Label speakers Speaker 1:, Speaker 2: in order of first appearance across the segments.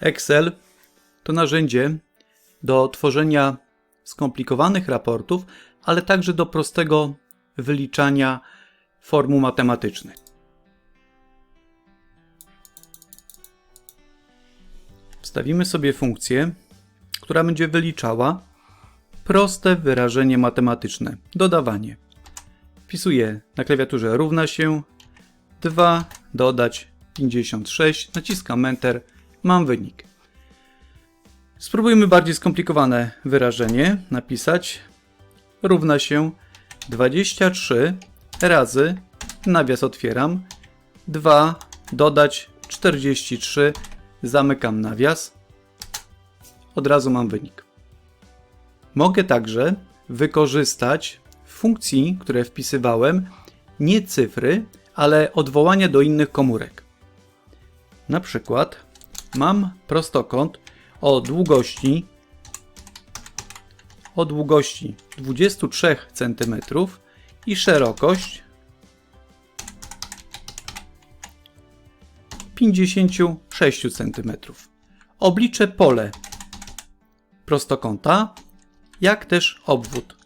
Speaker 1: Excel to narzędzie do tworzenia skomplikowanych raportów, ale także do prostego wyliczania formuł matematycznych. Wstawimy sobie funkcję, która będzie wyliczała proste wyrażenie matematyczne, dodawanie. Wpisuję na klawiaturze równa się 2 dodać 56, naciskam Enter, mam wynik. Spróbujmy bardziej skomplikowane wyrażenie napisać. Równa się 23 razy, nawias otwieram, 2 dodać 43, zamykam nawias. Od razu mam wynik. Mogę także wykorzystać w funkcji, które wpisywałem, nie cyfry, ale odwołania do innych komórek. Na przykład mam prostokąt o długości o długości 23 cm i szerokość 56 cm. Obliczę pole prostokąta, jak też obwód.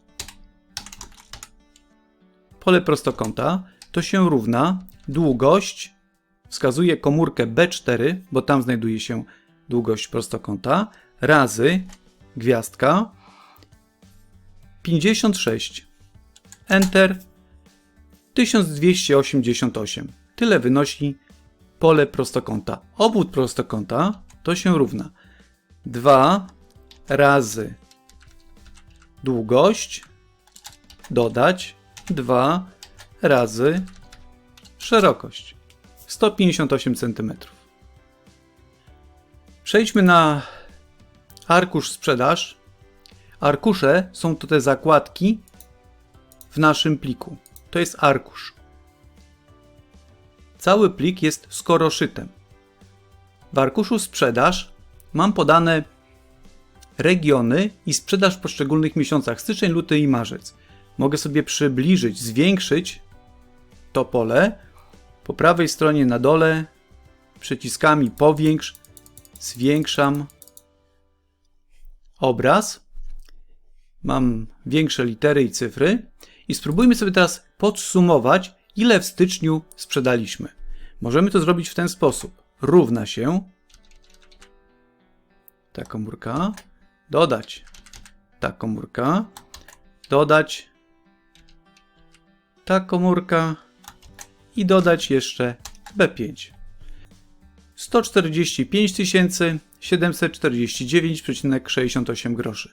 Speaker 1: Pole prostokąta to się równa długość, wskazuje komórkę B4, bo tam znajduje się długość prostokąta, razy gwiazdka 56. Enter 1288. Tyle wynosi pole prostokąta. Obwód prostokąta to się równa 2 razy długość dodać 2 razy szerokość 158 cm. Przejdźmy na arkusz sprzedaż. Arkusze są to te zakładki w naszym pliku. To jest arkusz. Cały plik jest skoroszytem. W arkuszu sprzedaż mam podane regiony i sprzedaż w poszczególnych miesiącach styczeń, luty i marzec. Mogę sobie przybliżyć, zwiększyć to pole. Po prawej stronie na dole przyciskami powiększ, zwiększam obraz. Mam większe litery i cyfry. I spróbujmy sobie teraz podsumować, ile w styczniu sprzedaliśmy. Możemy to zrobić w ten sposób. Równa się ta komórka, dodać ta komórka, dodać ta komórka i dodać jeszcze B5. 145 749,68 groszy.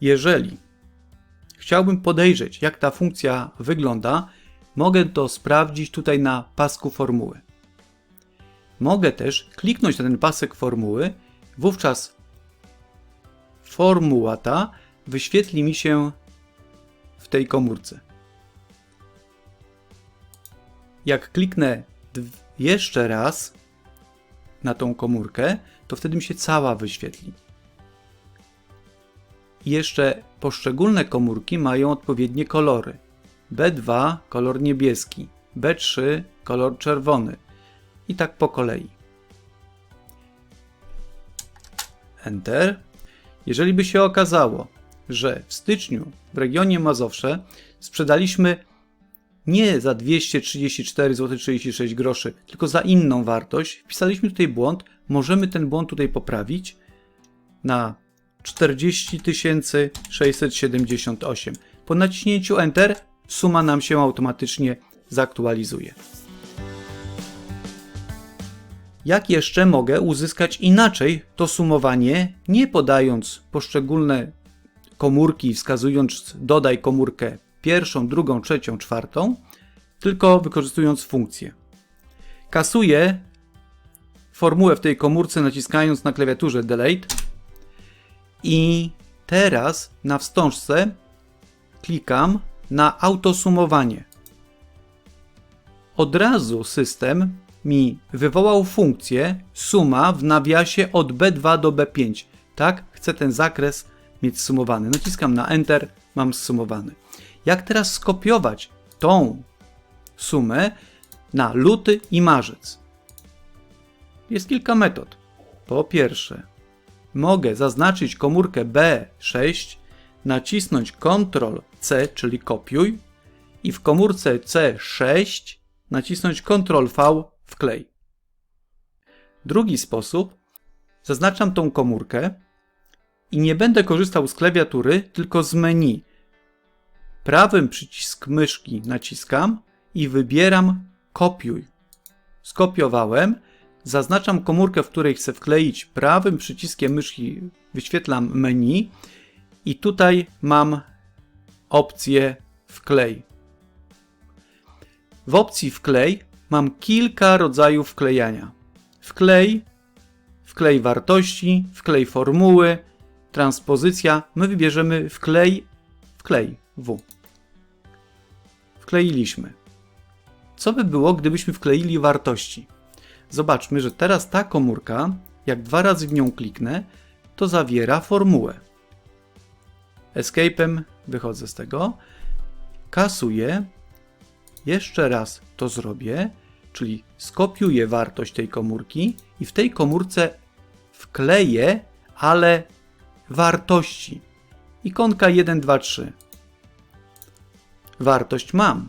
Speaker 1: Jeżeli chciałbym podejrzeć, jak ta funkcja wygląda, mogę to sprawdzić tutaj na pasku formuły. Mogę też kliknąć na ten pasek formuły, wówczas formuła ta wyświetli mi się w tej komórce. Jak kliknę jeszcze raz na tą komórkę, to wtedy mi się cała wyświetli. Jeszcze poszczególne komórki mają odpowiednie kolory. B2 kolor niebieski, B3 kolor czerwony i tak po kolei. Enter. Jeżeli by się okazało, że w styczniu w regionie Mazowsze sprzedaliśmy nie za 234 zł 36 groszy, tylko za inną wartość, wpisaliśmy tutaj błąd, możemy ten błąd tutaj poprawić na 40 678. Po naciśnięciu Enter suma nam się automatycznie zaktualizuje. Jak jeszcze mogę uzyskać inaczej to sumowanie, nie podając poszczególne komórki, wskazując dodaj komórkę pierwszą, drugą, trzecią, czwartą, tylko wykorzystując funkcję. Kasuję formułę w tej komórce naciskając na klawiaturze Delete i teraz na wstążce klikam na autosumowanie. Od razu system mi wywołał funkcję suma w nawiasie od B2 do B5. Tak, chcę ten zakres mieć sumowany. Naciskam na Enter, mam zsumowany. Jak teraz skopiować tą sumę na luty i marzec? Jest kilka metod. Po pierwsze, mogę zaznaczyć komórkę B6, nacisnąć Ctrl C, czyli kopiuj, i w komórce C6 nacisnąć Ctrl V, wklej. Drugi sposób, zaznaczam tą komórkę i nie będę korzystał z klawiatury, tylko z menu. Prawym przycisk myszki naciskam i wybieram kopiuj. Skopiowałem, zaznaczam komórkę, w której chcę wkleić. Prawym przyciskiem myszki wyświetlam menu i tutaj mam opcję wklej. W opcji wklej mam kilka rodzajów wklejania. Wklej, wklej wartości, wklej formuły, transpozycja. My wybierzemy wklej, wklej W. Wkleiliśmy. Co by było, gdybyśmy wkleili wartości? Zobaczmy, że teraz ta komórka, jak dwa razy w nią kliknę, to zawiera formułę. Escape'em wychodzę z tego, kasuję, jeszcze raz to zrobię, czyli skopiuję wartość tej komórki i w tej komórce wkleję, ale wartości. Ikonka 1, 2, 3. Wartość mam,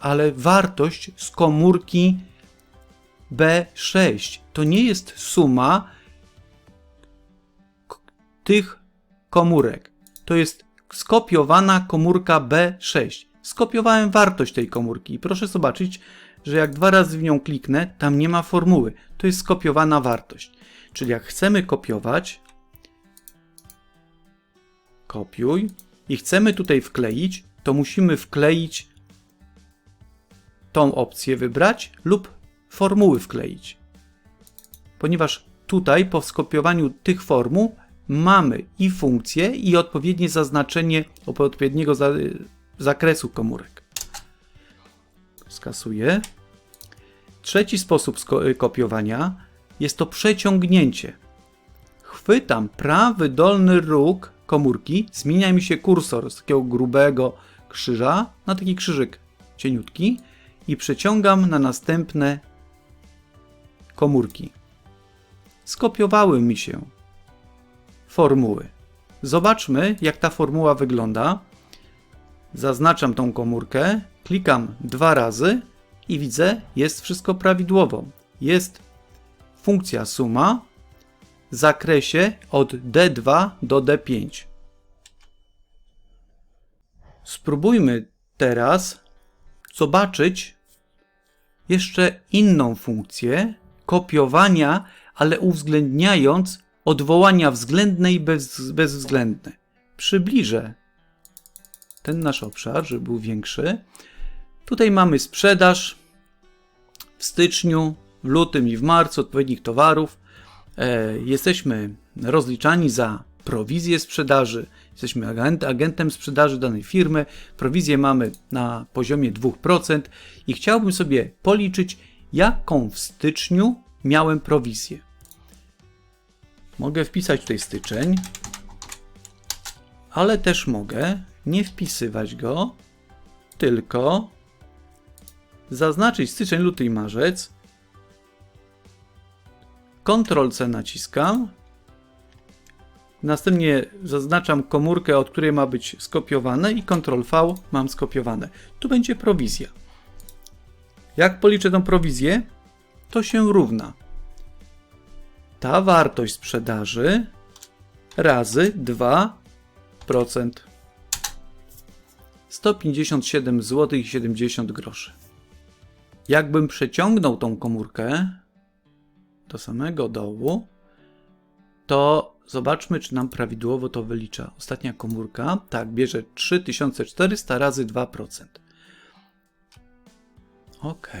Speaker 1: ale wartość z komórki B6 to nie jest suma tych komórek. To jest skopiowana komórka B6. Skopiowałem wartość tej komórki i proszę zobaczyć, że jak dwa razy w nią kliknę, tam nie ma formuły. To jest skopiowana wartość. Czyli jak chcemy kopiować, kopiuj i chcemy tutaj wkleić, to musimy wkleić tą opcję wybrać lub formuły wkleić. Ponieważ tutaj po skopiowaniu tych formuł mamy i funkcję i odpowiednie zaznaczenie odpowiedniego za, zakresu komórek. Skasuję. Trzeci sposób sko- kopiowania jest to przeciągnięcie. Chwytam prawy dolny róg komórki, zmienia mi się kursor z takiego grubego krzyża na taki krzyżyk cieniutki i przeciągam na następne komórki. Skopiowały mi się formuły. Zobaczmy, jak ta formuła wygląda. Zaznaczam tą komórkę, klikam dwa razy i widzę, jest wszystko prawidłowo. Jest funkcja suma zakresie od D2 do D5. Spróbujmy teraz zobaczyć jeszcze inną funkcję kopiowania, ale uwzględniając odwołania względne i bez, bezwzględne. Przybliżę ten nasz obszar, żeby był większy. Tutaj mamy sprzedaż w styczniu, w lutym i w marcu odpowiednich towarów. E, jesteśmy rozliczani za prowizję sprzedaży, jesteśmy agent, agentem sprzedaży danej firmy. Prowizję mamy na poziomie 2% i chciałbym sobie policzyć, jaką w styczniu miałem prowizję. Mogę wpisać tutaj styczeń, ale też mogę nie wpisywać go, tylko zaznaczyć styczeń, luty i marzec. Ctrl C naciskam. Następnie zaznaczam komórkę, od której ma być skopiowane i Ctrl V mam skopiowane. Tu będzie prowizja. Jak policzę tą prowizję? To się równa. Ta wartość sprzedaży razy 2%. 157 zł 70 groszy. Jakbym przeciągnął tą komórkę do samego dołu, to zobaczmy, czy nam prawidłowo to wylicza. Ostatnia komórka, tak, bierze 3400 razy 2%. Ok.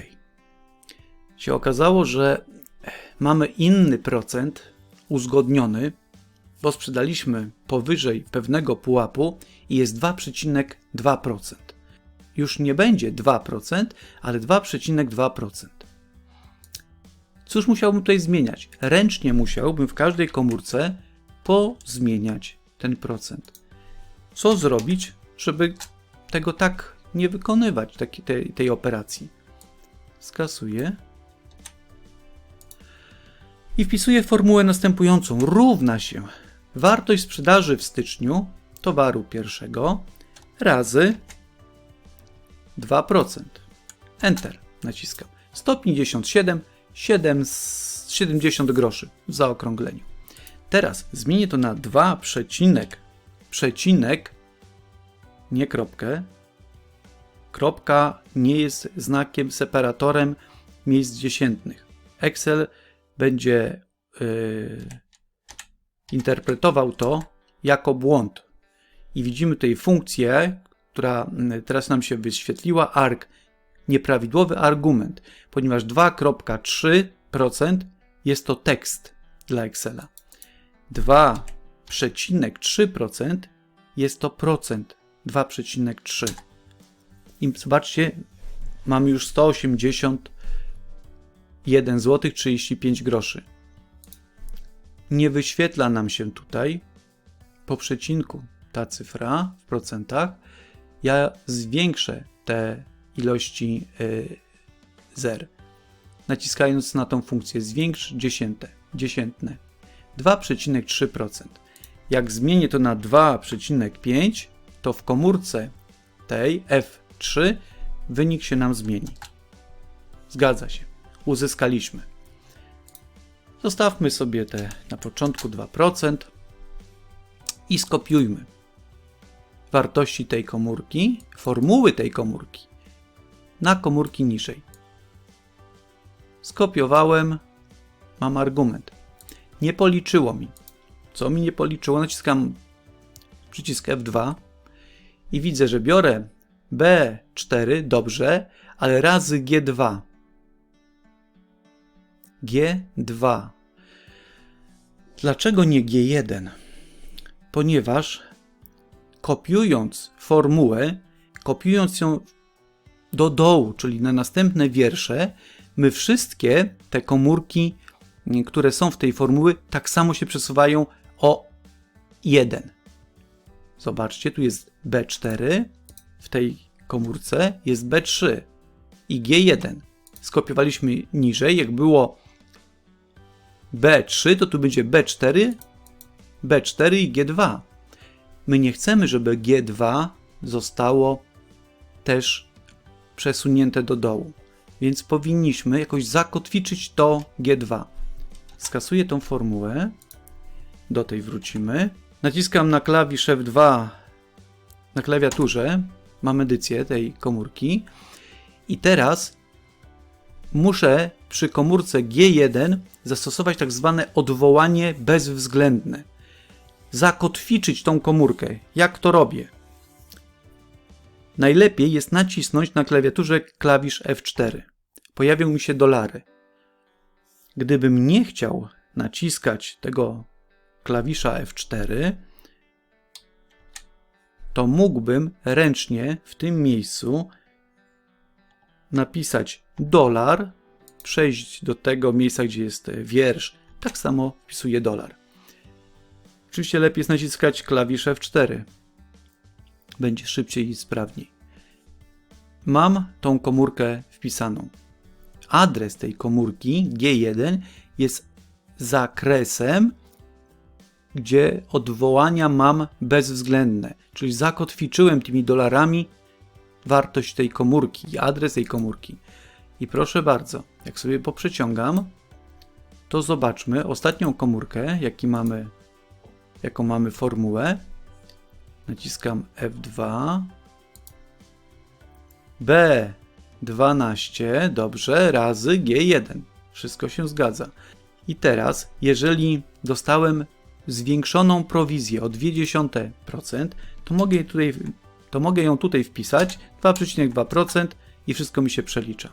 Speaker 1: Się okazało, że mamy inny procent uzgodniony, bo sprzedaliśmy powyżej pewnego pułapu i jest 2,2%. Już nie będzie 2%, ale 2,2%. Cóż musiałbym tutaj zmieniać? Ręcznie musiałbym w każdej komórce pozmieniać ten procent. Co zrobić, żeby tego tak nie wykonywać, tej, tej operacji? Skasuję. I wpisuję formułę następującą. Równa się wartość sprzedaży w styczniu towaru pierwszego razy 2%. Enter naciskam. 157, 7, 70 groszy w zaokrągleniu. Teraz zmienię to na 2 przecinek, przecinek, nie kropkę. Kropka nie jest znakiem, separatorem miejsc dziesiętnych. Excel będzie yy, interpretował to jako błąd. I widzimy tutaj funkcję, która mm, teraz nam się wyświetliła, arg, nieprawidłowy argument, ponieważ 2.3% jest to tekst dla Excela. 2,3% jest to procent 2,3. I zobaczcie, mamy już 181 zł 35 groszy. Nie wyświetla nam się tutaj po przecinku ta cyfra w procentach. Ja zwiększę te ilości y, zer. Naciskając na tą funkcję zwiększ dziesięte, dziesiętne 2,3%. Jak zmienię to na 2,5, to w komórce tej F3 wynik się nam zmieni. Zgadza się. Uzyskaliśmy. Zostawmy sobie te na początku 2% i skopiujmy wartości tej komórki, formuły tej komórki na komórki niżej. Skopiowałem, mam argument. Nie policzyło mi. Co mi nie policzyło? Naciskam przycisk F2 i widzę, że biorę B4, dobrze, ale razy G2. G2. Dlaczego nie G1? Ponieważ kopiując formułę, kopiując ją do dołu, czyli na następne wiersze, my wszystkie te komórki, które są w tej formuły, tak samo się przesuwają o 1. Zobaczcie, tu jest B4, w tej komórce jest B3 i G1. Skopiowaliśmy niżej, jak było B3, to tu będzie B4, B4 i G2. My nie chcemy, żeby G2 zostało też przesunięte do dołu, więc powinniśmy jakoś zakotwiczyć to G2. Skasuję tą formułę, do tej wrócimy. Naciskam na klawisz F2 na klawiaturze, mam edycję tej komórki i teraz muszę przy komórce G1 zastosować tak zwane odwołanie bezwzględne. Zakotwiczyć tą komórkę. Jak to robię? Najlepiej jest nacisnąć na klawiaturze klawisz F4. Pojawią mi się dolary. Gdybym nie chciał naciskać tego klawisza F4, to mógłbym ręcznie w tym miejscu napisać dolar, przejść do tego miejsca, gdzie jest wiersz, tak samo wpisuję dolar. Oczywiście lepiej jest naciskać klawisz F4. Będzie szybciej i sprawniej. Mam tą komórkę wpisaną. Adres tej komórki G1 jest zakresem, gdzie odwołania mam bezwzględne, czyli zakotwiczyłem tymi dolarami wartość tej komórki, adres tej komórki. I proszę bardzo, jak sobie poprzeciągam, to zobaczmy ostatnią komórkę, jaki mamy, jaką mamy formułę. Naciskam F2. B12, dobrze, razy G1. Wszystko się zgadza. I teraz, jeżeli dostałem zwiększoną prowizję o 0,2%, to mogę, tutaj, to mogę ją tutaj wpisać 2,2% i wszystko mi się przelicza.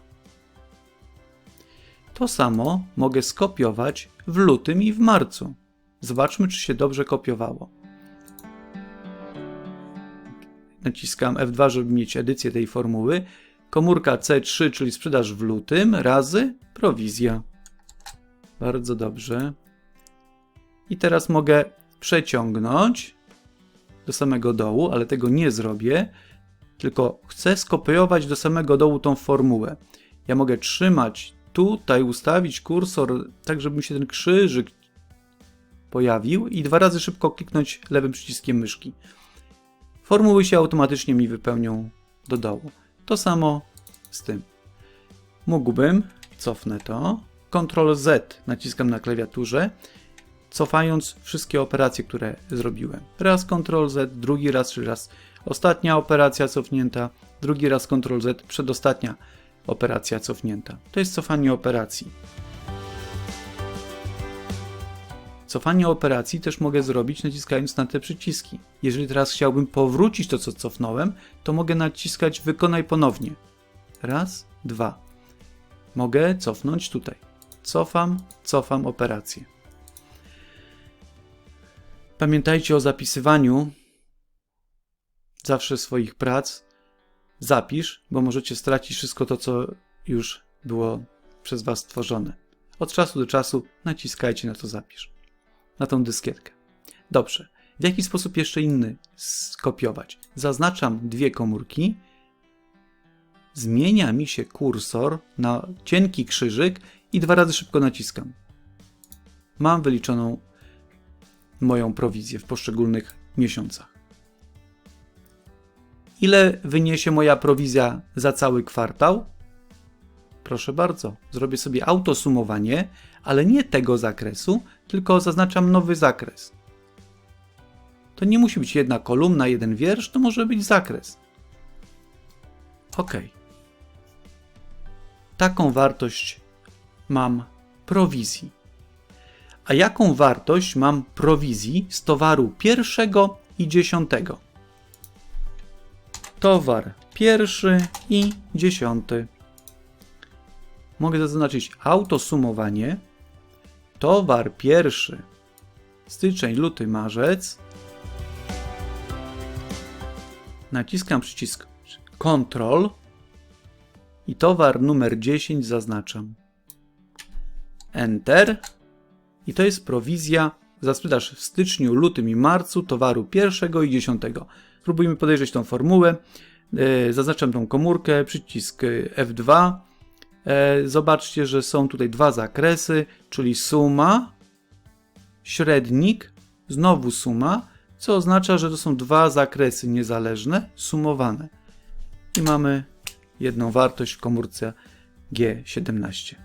Speaker 1: To samo mogę skopiować w lutym i w marcu. Zobaczmy, czy się dobrze kopiowało. Naciskam F2, żeby mieć edycję tej formuły. Komórka C3, czyli sprzedaż w lutym, razy prowizja. Bardzo dobrze. I teraz mogę przeciągnąć do samego dołu, ale tego nie zrobię, tylko chcę skopiować do samego dołu tą formułę. Ja mogę trzymać tutaj ustawić kursor tak, żeby mi się ten krzyżyk pojawił i dwa razy szybko kliknąć lewym przyciskiem myszki. Formuły się automatycznie mi wypełnią do dołu. To samo z tym. Mógłbym, cofnę to, Ctrl Z naciskam na klawiaturze, cofając wszystkie operacje, które zrobiłem. Raz Ctrl Z, drugi raz, trzy raz ostatnia operacja cofnięta, drugi raz Ctrl Z, przedostatnia operacja cofnięta. To jest cofanie operacji. Cofanie operacji też mogę zrobić naciskając na te przyciski. Jeżeli teraz chciałbym powrócić to, co cofnąłem, to mogę naciskać wykonaj ponownie. Raz, dwa. Mogę cofnąć tutaj. Cofam, cofam operację. Pamiętajcie o zapisywaniu zawsze swoich prac. Zapisz, bo możecie stracić wszystko to, co już było przez Was stworzone. Od czasu do czasu naciskajcie na to zapisz. Na tą dyskietkę. Dobrze. W jaki sposób jeszcze inny skopiować? Zaznaczam dwie komórki. Zmienia mi się kursor na cienki krzyżyk i dwa razy szybko naciskam. Mam wyliczoną moją prowizję w poszczególnych miesiącach. Ile wyniesie moja prowizja za cały kwartał? Proszę bardzo, zrobię sobie autosumowanie, ale nie tego zakresu, tylko zaznaczam nowy zakres. To nie musi być jedna kolumna, jeden wiersz, to może być zakres. OK. Taką wartość mam prowizji. A jaką wartość mam prowizji z towaru pierwszego i dziesiątego? Towar pierwszy i dziesiąty. Mogę zaznaczyć autosumowanie. Towar pierwszy styczeń, luty, marzec. Naciskam przycisk Ctrl i towar numer 10 zaznaczam. Enter. I to jest prowizja za sprzedaż w styczniu, lutym i marcu towaru pierwszego i dziesiątego. Spróbujmy podejrzeć tą formułę. E, zaznaczam tą komórkę, przycisk F2. E, zobaczcie, że są tutaj dwa zakresy, czyli suma, średnik, znowu suma, co oznacza, że to są dwa zakresy niezależne, sumowane. I mamy jedną wartość w komórce G17.